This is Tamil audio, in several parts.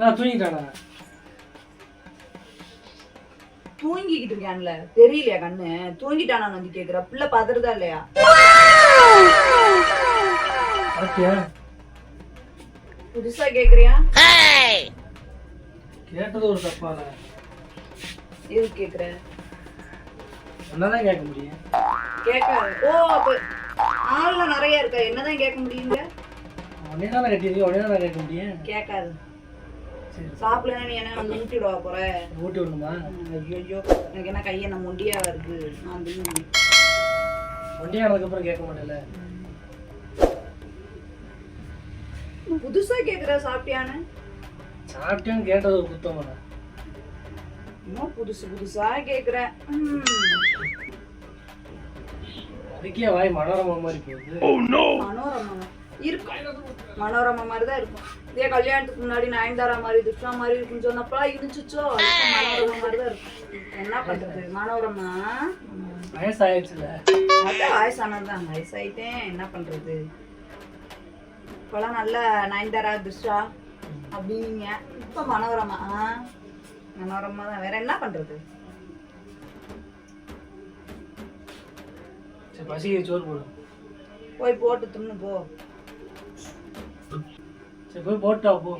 நான் தூங்கிட்டானா தூங்கிக்கிட்டு இருக்கான்ல தெரியலையா கண்ணு? தூங்கிட்டானா வந்து கேக்குற. பிள்ளை பதறதா இல்லையா? புதுசா கேக்குறியா? கேட்டது ஒரு தப்பான எது கேக்குற? என்னதான் கேட்க முடியும்? கேட்காது ஓ அப்ப ஆள்லாம் நிறைய இருக்கா. என்னதான் கேட்க முடியுங்க? உடனே தான் கட்டியிருக்கேன் உடனே தான் கேட்க முடியும்? கேட்காது. சரி சாப்பிடலன்னா நீ என்ன வந்து ஊட்டி விடவா போற? ஊட்டி விடணுமா? ஐயோ எனக்கு என்ன கையை என்ன முண்டியா இருக்கு. நான் தின்னு. வண்டி ஆனதுக்கப்புறம் கேட்க மாட்டேல புதுசா கேக்குற சாப்பிட்டியான்னு? சாப்பிட்டேன்னு கேட்டது ஒரு குத்தம் இன்னும் புதுசு புதுசா கேக்குற. அதுக்கே வாய் மனோரமா மாதிரி போகுது. மனோரமா. இருக்கும். மனோரமா மாதிரி தான் இருக்கும். இதே கல்யாணத்துக்கு முன்னாடி நயன்தாரா மாதிரி துஷ்டா மாதிரி இருக்குன்னு சொன்னப்பலாம் இருந்துச்சுச்சோ இப்ப மனோரமா மாதிரி தான் இருக்கும். என்ன பண்றது? மனோரமா. வயசாயிடுச்சுல. அதான் வயசானது தான் வயசாயிட்டேன். என்ன பண்றது? இப்பெல்லாம் நல்ல நயன்தாரா துஷ்டா அப்படின்னீங்க. இப்ப மனோரமா? மனோரமா தான் வேற என்ன பண்றது? பசிக்கு சோறு போடும் போய் போட்டு தின்னு போ. சரி போய் போட்டா போ.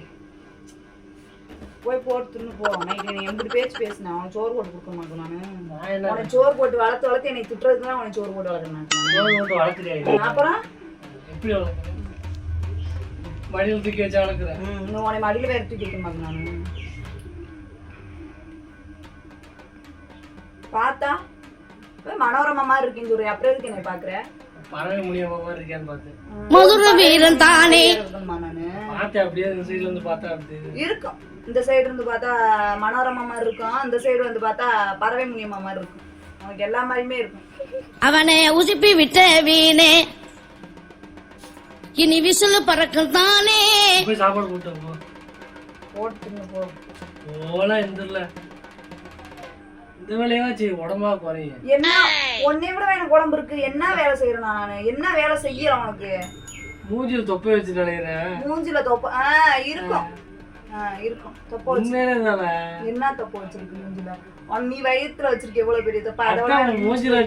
போய் போட்டு தின்னு போ நைட்டு நீ எப்படி பேச்சு பேசினேன் அவன் சோறு போட்டு கொடுக்க மாட்டேன் நானு. என்ன? உனக்கு சோறு போட்டு வளர்த்து வளர்த்து என்னை திட்டுறதுக்கு தான் உனக்கு சோறு போட்டு வளர்க்கணும் சோறு போட்டு வளர்க்குறியா அப்புறம்? எப்படி வளர்க்குறேன் மடியில் தூக்கி வச்சு வளர்க்குறேன். உன்னை மடியில வேற தூக்கி வைக்க மாட்டேன் நானு. பார்த்தா? மனோரமா மாதிரி சொல்றேன் அப்புறம் எதுக்கு என்னை பாக்குற பறவை முடியாம மாதிரி இருக்கேன்னு பார்த்தேன் மதுர வீரன் தானே. இருக்கணுமா நானு? பார்த்தேன் அப்படியே இந்த சைடுல இருந்து பார்த்தா அப்படி. இருக்கும். இந்த சைடு இருந்து பார்த்தா மனோரமா மாதிரி இருக்கும். அந்த சைடு வந்து பார்த்தா பறவை முனியம்மா மாதிரி இருக்கும். உனக்கு எல்லா மாதிரியுமே இருக்கும். அவனை உசுப்பி விட்ட வீணே. இனி விசிலு பறக்கும் தானே. போய் சாப்பாடு போட்டு போ. போட்டு தின்னு போ. போலாம் எந்திரல. இந்த வேலையாச்சு உடம்பா குறையும். என்ன? உன்னை விட எனக்கு உடம்பு இருக்கு. என்ன வேலை செய்யறேன் நானு? என்ன வேலை செய்யறேன் உனக்கு? மூஞ்சில தொப்பை வச்சு நினைக்கிறேன் மூஞ்சில தொப்ப. ஆ இருக்கும். தொப்ப என்ன தொப்ப வச்சிருக்கு மூஞ்சில? நீ வயித்துல வச்சிருக்க எவ்வளவு பெரிய தொப்ப? அதை மூஞ்சில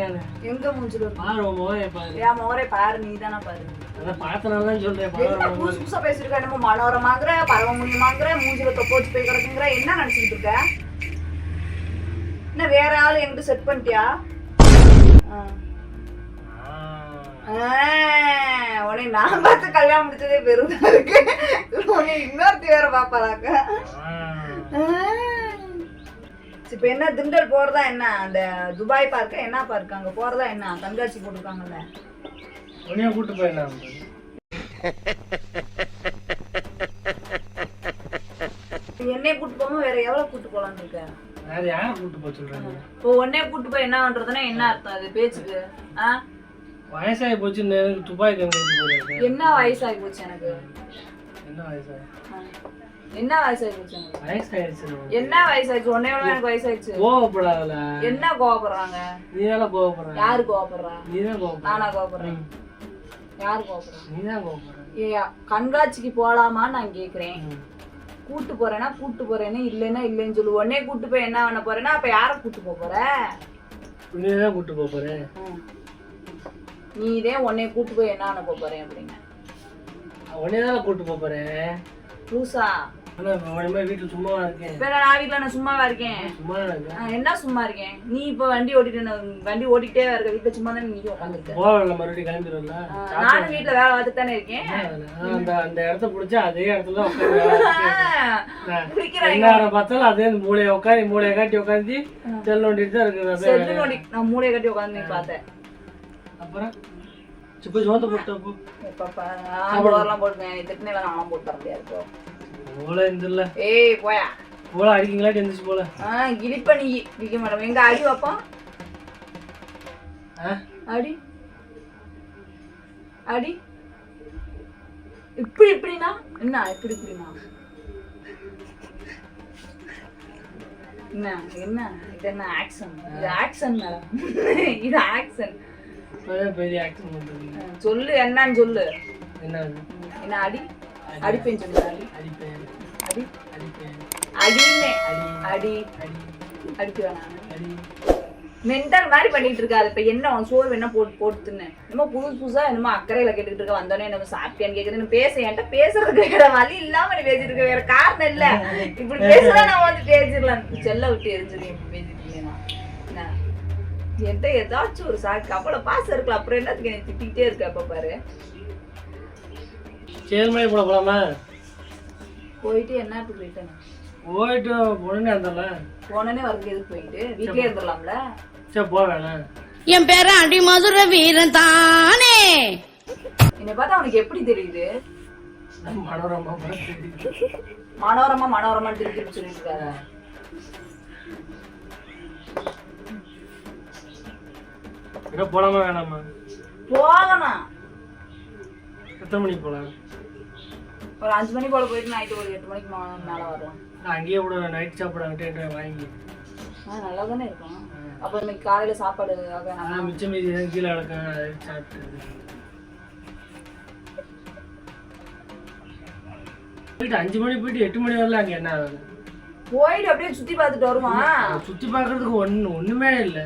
நானு எங்க மூஞ்சில பாரு முகம் பாரு. மோரே பாரு நீ தானே பாரு. அதான் பார்த்தனால தான் சொல்றேன் என்ன பாரு புதுசு புதுசா பேசிருக்க என்னமோ மனோரமாங்கிற பரவமுனியமாங்கிற மூஞ்சில தொப்ப வச்சு போய் கிடக்குங்கிற என்ன நினைச்சுக்கிட்டு இருக்க? என்ன வேற ஆளு என்கிட்ட செட் பண்ணிட்டியா? உன்னை நான் பார்த்து கல்யாணம் முடிச்சதே பெருதா இருக்கு. உன்னை இன்னொருத்தி வேற பாப்பாளாக்க இப்ப என்ன திண்டல் போறதா என்ன? அந்த துபாய் பார்க்க என்ன பார்க்க? அங்க போறதா என்ன? கண்காட்சி போட்டிருக்காங்கல்ல. உன்னைய கூட்டு போயிடலாம் என்னைய கூட்டு போகாம வேற எவ்வளவு கூட்டு போலான்னு இருக்க? வேற யாரை கூட்டு போக சொல்றாங்க? இப்போ உன்னைய கூட்டு போய் என்ன பண்றதுன்னா என்ன அர்த்தம் அது? பேச்சுக்கு ஆ? வயசாகி போச்சு எனக்கு துபாய் கங்கி போயிருக்கேன் என்ன வயசாகி போச்சு எனக்கு? என்ன வயசாகி. என்ன வயசாயிடுச்சு என்ன வயசாச்சு உன்னையோட எனக்கு வயசாயிடுச்சு. கோவப்படாதல. என்ன கோவப்படுறாங்க? நீ தானே கோவப்படுற. யாரு கோவப்படுறா? நீ தான் கோவப்படுற. நானா கோவப்படுறேன். யாரு கோவப்படுறா? நீ தான் கோவப்படுற. கண்காட்சிக்கு போலாமான்னு நான் கேக்குறேன். கூட்டு போறேன்னா கூட்டு போறேன்னு இல்லைன்னா இல்லைன்னு சொல்லு. உடனே கூட்டு போய் என்ன பண்ண போறேன்னா அப்ப யார கூட்டு போக போற? நீ தான் கூட்டு போக போறேன். நீ இதே உன்னைய கூட்டு போய் என்ன பண்ண போறேன் அப்படிங்க உடனே தானே கூட்டு போக போறேன்? லூசா. உடனே வீட்டுல சும்மாவா இருக்கேன். நான் வீட்டுல நான் சும்மாவா இருக்கேன். சும்மா இருக்கேன். ஆ, என்ன சும்மா இருக்கேன்? நீ இப்ப வண்டி ஓட்டிட்டு வண்டி ஓட்டிக்கிட்டே இருக்க வீட்டுல சும்மா தானே நீ உட்காந்துருக்க மறுபடியும் கிளம்பிடும்ல நானும் வீட்டுல வேலை பார்த்துட்டு தானே இருக்கேன் அந்த அந்த இடத்த பிடிச்சா அதே இடத்துல உட்காந்து பார்த்தாலும் அதே மூளையை உட்காந்து மூளையை காட்டி உட்காந்து செல் நோண்டிட்டு தான் இருக்குது நான் மூளையை கட்டி உட்காந்து பார்த்தேன். அப்புறம்? சரி, போய் சோத்த போட்டு போ. எப்பப்பா ஆம்பளம் போட்டுக்கேன் நீ திட்டினே நானும் போட்டு தர முடியாது. போல இருந்துல்ல. ஏய் போயா போல அடிக்கீங்களா எந்திரிச்சு போல? ஆ இடிப்ப நீ இடிக்க மாட்டோம். எங்க அடி வைப்போம்? அடி. அடி. இப்படி இப்படினா என்ன இப்படி இப்படினா என்ன என்ன? இது என்ன ஆக்ஷன் இது ஆக்ஷன் மேடம் இது ஆக்ஷன் பெரிய ஆக்ஷன் சொல்லு என்னன்னு சொல்லு. என்ன? என்ன அடி. அடிப்பேன்னு சொல்லு அடி. அடிப்பேன் அடி அடி அடிப்பேன் அடின்னு அடி அடி அடி அடிக்குவேன் நான் அடி மென்டல் மாதிரி பண்ணிட்டு இருக்காது இப்ப என்ன உன் சோறு என்ன போட்டு போட்டுன்னு என்னமோ புதுசு புதுசா என்னமோ அக்கறையில கேட்டுக்கிட்டு இருக்க வந்தோடனே நம்ம சாப்பிட்டியான்னு கேக்குறது பேச என்கிட்ட பேசுறதுக்கு வேற வழி இல்லாம நீ பேசிட்டு இருக்க வேற காரணம் இல்ல இப்படி பேசுறா நான் வந்து பேசிடலாம் செல்ல விட்டு எரிஞ்சிருக்கேன் இப்படி பேசிட்டு இருக்கேன் நான். என்ன? என்கிட்ட ஏதாச்சும் ஒரு சாக்கு அவ்வளவு பாசம் இருக்குல்ல அப்புறம் என்னத்துக்கு என்னை திட்டிக்கிட்டே இருக்க அப்ப பாரு சேர்மலை போல போலாமா போயிட்டு என்ன இப்படி ரிட்டர்ன் போயிட்டு உடனே வந்துடலாம் போனோடனே வரதுக்கு எதுக்கு போயிட்டு? வீட்லயே இருந்துடலாம்ல? சரி போ வேணாம் என் பேர அடி மதுர வீரன் தானே. என்னை பார்த்தா உனக்கு எப்படி தெரியுது? மனோரமா மனோரமா மனோரமா திருப்பி சொல்லிட்டு இருக்காரு போலாமா வேணாமா? போகணும். எத்தனை மணிக்கு போகலாம் ஒரு அஞ்சு மணி போல போயிட்டு நைட்டு ஒரு எட்டு மணிக்கு மேல வரலாம் நான் அங்கேயே கூட நைட் சாப்பிட அங்கிட்டே வாங்கி. ஆ நல்லா தானே இருக்கும் அப்போ இன்னைக்கு காலையில சாப்பாடு நான் மிச்சம் மீதி கீழே கிடக்க சாப்பிட்டு போயிட்டு அஞ்சு மணி போயிட்டு எட்டு மணி வரல அங்கே என்ன ஆகுது? போயிட்டு அப்படியே சுத்தி பார்த்துட்டு வருவான் சுத்தி பார்க்கறதுக்கு ஒண்ணு ஒண்ணுமே இல்லை.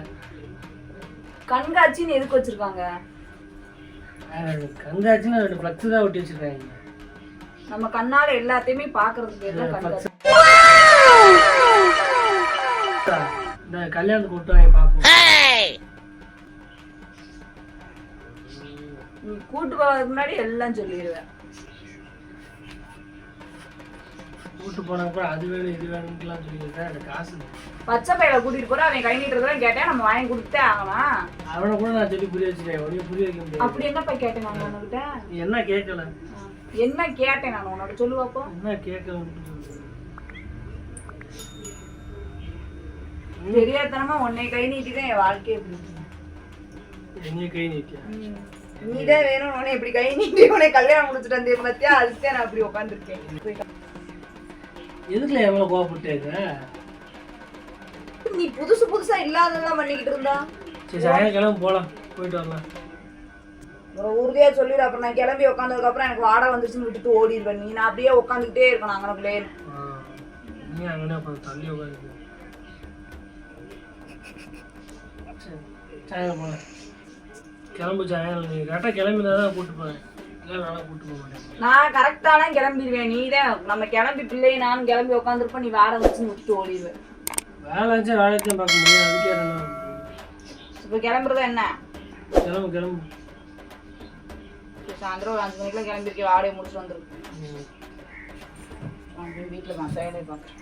கண்காட்சின்னு எதுக்கு வச்சிருக்காங்க? கங்காச்சுன்னு ரெண்டு ஃப்ளக்ஸ் தான் ஒட்டி வச்சிருக்காங்க. நம்ம கண்ணால எல்லாத்தையுமே பாக்குறதுக்கு இந்த கல்யாணத்துக்கு விட்டு வாங்க பார்ப்போம் நீ கூட்டு போகிறதுக்கு முன்னாடி எல்லாம் சொல்லிடுவேன் கூட்டு போன அப்புறம் அது வேணும் இது வேணும்லாம் சொல்லியிருக்கேன் எனக்கு காசு. பச்சை பையில கூட்டிட்டு போற அவன் கை நீட்டுறதுலாம் கேட்டேன் நம்ம வாங்கி கொடுத்தே ஆகலாம் அவனை கூட நான் சொல்லி புரிய வச்சுட்டேன் உடனே புரிய வைக்க முடியாது. அப்படி என்ன போய் கேட்டேன் நான் என்ன கேட்கல? என்ன கேட்டேன் நான் உன்னோட சொல்லுவாப்போ என்ன சொல்லு. தெரியாதனமா உன்னை கை நீட்டிதான் என் வாழ்க்கையை. என்னைய கை நீட்டியா? நீதான் வேணும் உன்னை இப்படி கை நீட்டி உன்னை கல்யாணம் முடிச்சுட்டு வந்தே பத்தியா? அதுக்கு நான் அப்படி உட்காந்துருக்கேன் எதுக்குல எவ்வளோ கோவப்பட்டேங்க? நீ புதுசு புதுசா இல்லாததெல்லாம் பண்ணிக்கிட்டு இருந்தா? சரி சாயங்காலம் போகலாம் போயிட்டு வரலாம். ஒரு உறுதியா சொல்லிடு அப்புறம் நான் கிளம்பி உட்காந்ததுக்கு அப்புறம் எனக்கு வாடகை வந்துச்சுன்னு விட்டுட்டு ஓடிடுவேன் நீ நான் அப்படியே உட்காந்துக்கிட்டே இருக்கணும் அங்கனக்குள்ளே கிளம்பு கரெக்டாக கிளம்பினா தான் கூப்பிட்டு போவேன். நான் கரெக்டானா கிளம்பிடுவேன். நீ தான் நம்ம கிளம்பி பிள்ளையை நானும் கிளம்பி உட்காந்துருப்போம் நீ வாடகை வந்துச்சுன்னு விட்டுட்டு ஓடிடுவேன் வேலை இருந்துச்சா வேலைக்கு பார்க்க முடியாது அதுக்கே இப்போ கிளம்புறதா என்ன? கிளம்பு கிளம்பு. சாயந்தரம் ஒரு அஞ்சு மணிக்கெல்லாம் கிளம்பிருக்கேன் வாடகை முடிச்சுட்டு வந்துருக்கு வீட்டில் நான் சைடே பார்க்குறேன்.